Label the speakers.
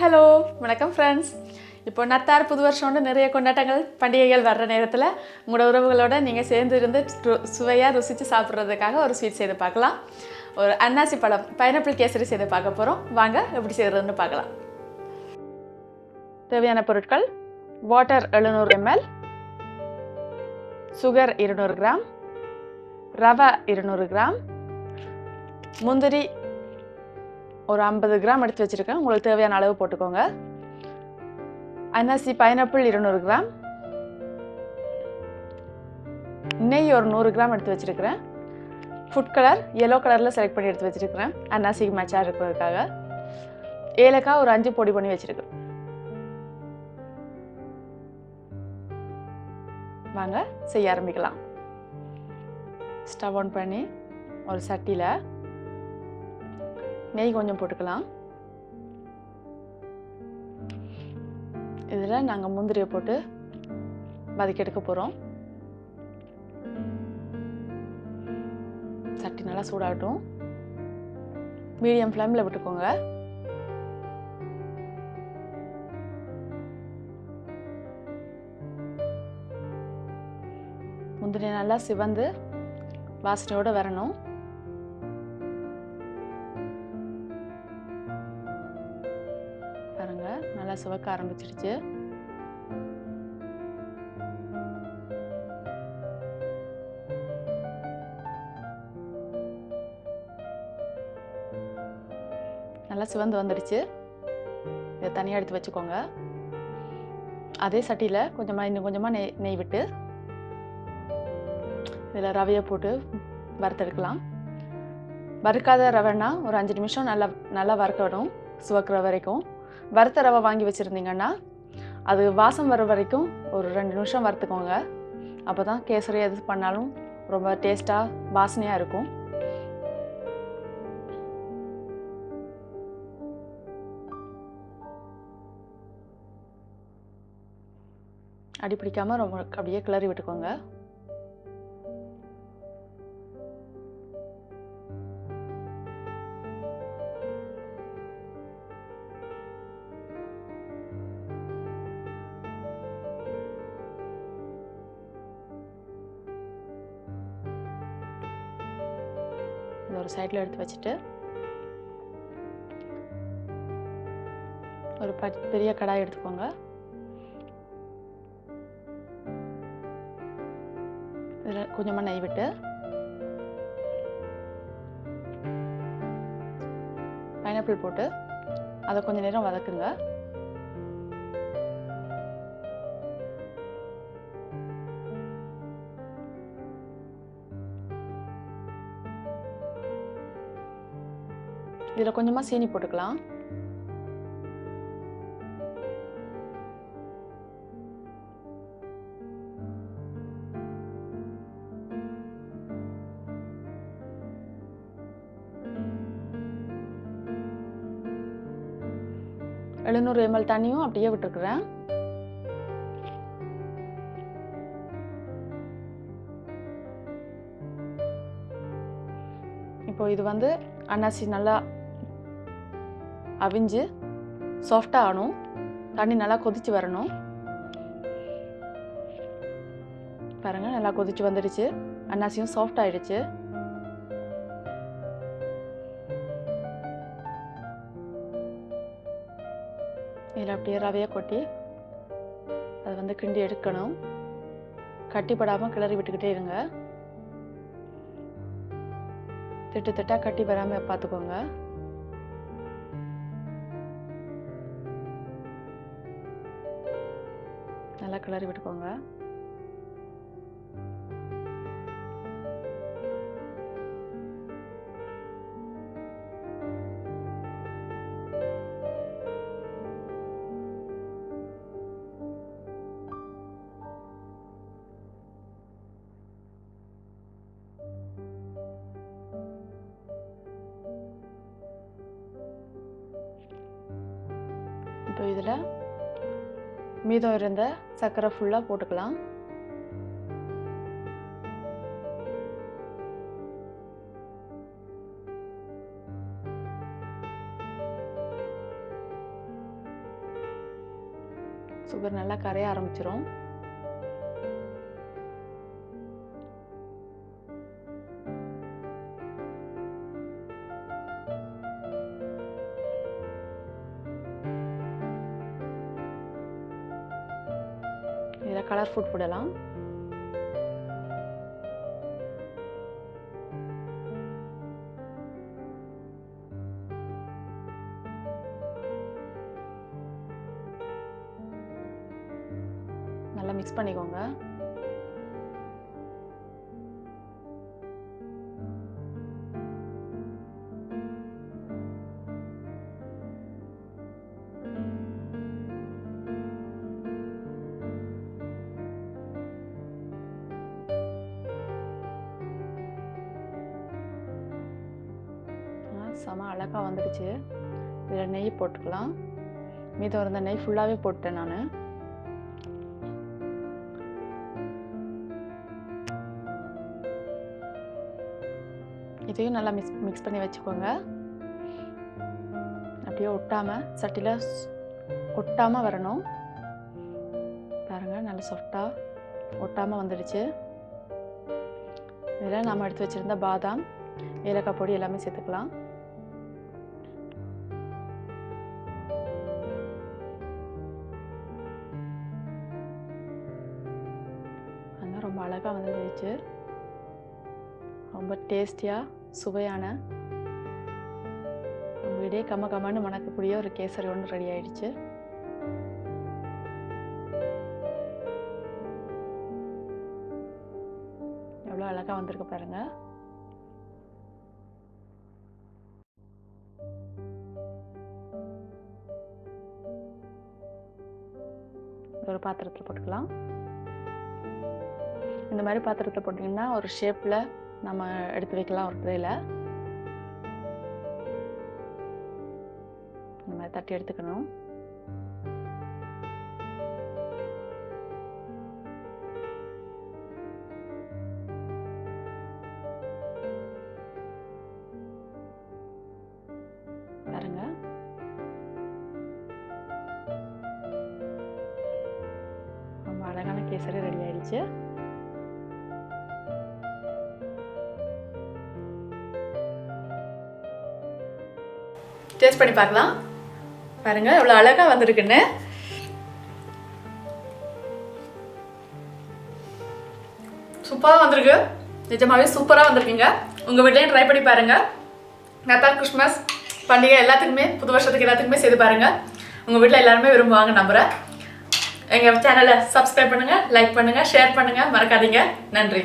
Speaker 1: Hello வணக்கம் friends இப்போ நத்தார் புது வருஷம்னு நிறைய கொண்டாட்டங்கள் பண்டிகைகள் வர்ற நேரத்தில் உங்களோட உறவுகளோட நீங்கள் சேர்ந்து இருந்து சுவையாக ருசித்து சாப்பிட்றதுக்காக ஒரு ஸ்வீட் செய்து பார்க்கலாம். ஒரு அன்னாசி பழம் பைனாப்பிள் கேசரி செய்து பார்க்க போகிறோம் வாங்க எப்படி செய்கிறதுன்னு பார்க்கலாம். தேவையான பொருட்கள் வாட்டர் எழுநூறு எம்எல் சுகர் இருநூறு கிராம் ரவை இருநூறு கிராம் முந்திரி ஒரு ஐம்பது கிராம் எடுத்து வச்சுருக்கேன். உங்களுக்கு தேவையான அளவு போட்டுக்கோங்க. அன்னாசி பைனாப்பிள் இருநூறு கிராம். நெய் ஒரு நூறு கிராம் எடுத்து வச்சுருக்கிறேன். ஃபுட் கலர் எல்லோ கலரில் செலக்ட் பண்ணி எடுத்து வச்சுருக்கிறேன். அன்னாசிக்கு மேட்சாக இருக்கிறதுக்காக. ஏலக்காய் ஒரு அஞ்சு பொடி பண்ணி வச்சுருக்கேன். வாங்க செய்ய ஆரம்பிக்கலாம். ஸ்டவ் ஆன் பண்ணி ஒரு சட்டியில் நெய் கொஞ்சம் போட்டுக்கலாம். இதில் நாங்கள் முந்திரியை போட்டு வதக்கி எடுக்க போகிறோம். சட்டி நல்லா சூடாகட்டும். மீடியம் ஃப்ளேமில் விட்டுக்கோங்க. முந்திரி நல்லா சிவந்து வாசனையோடு வரணும். நல்லா சிவக்க ஆரம்பிச்சிருச்சு. நல்லா சிவந்து வந்துடுச்சு இதை தனியாக எடுத்து வச்சுக்கோங்க. அதே சட்டியில் கொஞ்சமாக இன்னும் கொஞ்சமாக நெய் நெய் விட்டு இதில் ரவையை போட்டு வறுத்தெடுக்கலாம். வறுக்காத ரவைன்னா ஒரு அஞ்சு நிமிஷம் நல்லா நல்லா வறுக்கணும் சுவக்கிற வரைக்கும். வறுத்த ரவை வாங்கி வச்சுருந்தீங்கன்னா அது வாசம் வர வரைக்கும் ஒரு ரெண்டு நிமிஷம் வறுத்துக்கோங்க. அப்போ தான் கேசரி எது பண்ணாலும் ரொம்ப டேஸ்ட்டாக வாசனையாக இருக்கும். அடி பிடிக்காமல் ரொம்ப அப்படியே கிளறி விட்டுக்கோங்க. இதை ஒரு சைடில் எடுத்து வச்சுட்டு ஒரு ப பெரிய கடாய் எடுத்துக்கோங்க. இதில் கொஞ்சமாக நெய் விட்டு பைனாப்பிள் போட்டு அதை கொஞ்ச நேரம் வதக்குங்க. இதில் கொஞ்சமாக சீனி போட்டுக்கலாம். எழுநூறு எம்எல் தண்ணியும் அப்படியே விட்டுருக்குறேன். இப்போ இது வந்து அன்னாசி நல்லா அவிஞ்சு சாஃப்டாக ஆகணும் தண்ணி நல்லா கொதித்து வரணும். பாருங்க நல்லா கொதித்து வந்துடுச்சு. அன்னாசியும் சாஃப்ட் ஆயிடுச்சு. இதில் அப்படியே ரவையை கொட்டி அதை வந்து கிண்டி எடுக்கணும். கட்டிப்படாமல் கிளறி விட்டுக்கிட்டே இருங்க. திட்டு திட்டா கட்டி வராமல் பார்த்துக்கோங்க. நல்லா கிளறி விட்டுக்கோங்க. இப்போ இதில் மீதம் இருந்த சர்க்கரை ஃபுல்லாக போட்டுக்கலாம். சுகர் நல்லா கரைய ஆரம்பிச்சிரும். கலர் ஃபுட் போடலாம். நல்லா மிக்ஸ் பண்ணிக்கோங்க. செம அழகாக வந்துடுச்சு. இதில் நெய் போட்டுக்கலாம். மீதம் இருந்த நெய் ஃபுல்லாகவே போட்டேன் நான். இதையும் நல்லா மிக்ஸ் மிக்ஸ் பண்ணி வச்சுக்கோங்க. அப்படியே ஒட்டாமல் சட்டியில் ஒட்டாமல் வரணும். பாருங்கள் நல்லா சாஃப்டாக ஒட்டாமல் வந்துடுச்சு. இதில் நாம் எடுத்து வச்சுருந்த பாதாம் ஏலக்காய் பொடி எல்லாமே சேர்த்துக்கலாம். அழகாக ரொம்ப டேஸ்டியாக சுவையான நம்ம வீடே கம்ம கம்மன்னு மணக்கக்கூடிய ஒரு கேசரி ஒன்று ரெடி ஆயிடுச்சு. எவ்வளோ அழகாக வந்திருக்கு பாருங்க. ஒரு பாத்திரத்தில் போட்டுக்கலாம். இந்த மாதிரி பாத்திரத்தில் போட்டிங்கன்னா ஒரு ஷேப்பில் நம்ம எடுத்து வைக்கலாம் ஒரு ட்ரேயில் இந்த மாதிரி தட்டி எடுத்துக்கணும். பாருங்க. ரொம்ப அழகான கேசரி ரெடி ஆயிடுச்சு. டேஸ்ட் பண்ணி பார்க்கலாம். பாருங்க எவ்வளோ அழகாக வந்திருக்குன்னு. சூப்பராக வந்திருக்கு. நிஜமாகவே சூப்பராக வந்திருக்குங்க. உங்கள் வீட்லேயும் ட்ரை பண்ணி பாருங்கள் நத்தால் கிறிஸ்மஸ் பண்டிகை எல்லாத்துக்குமே புது வருஷத்துக்கு எல்லாத்துக்குமே செய்து பாருங்கள் உங்கள் வீட்டில் எல்லாருமே விரும்புவாங்க நம்புகிறேன் எங்கள் சேனலை சப்ஸ்கிரைப் பண்ணுங்கள் லைக் பண்ணுங்கள் ஷேர் பண்ணுங்கள் மறக்காதீங்க. நன்றி.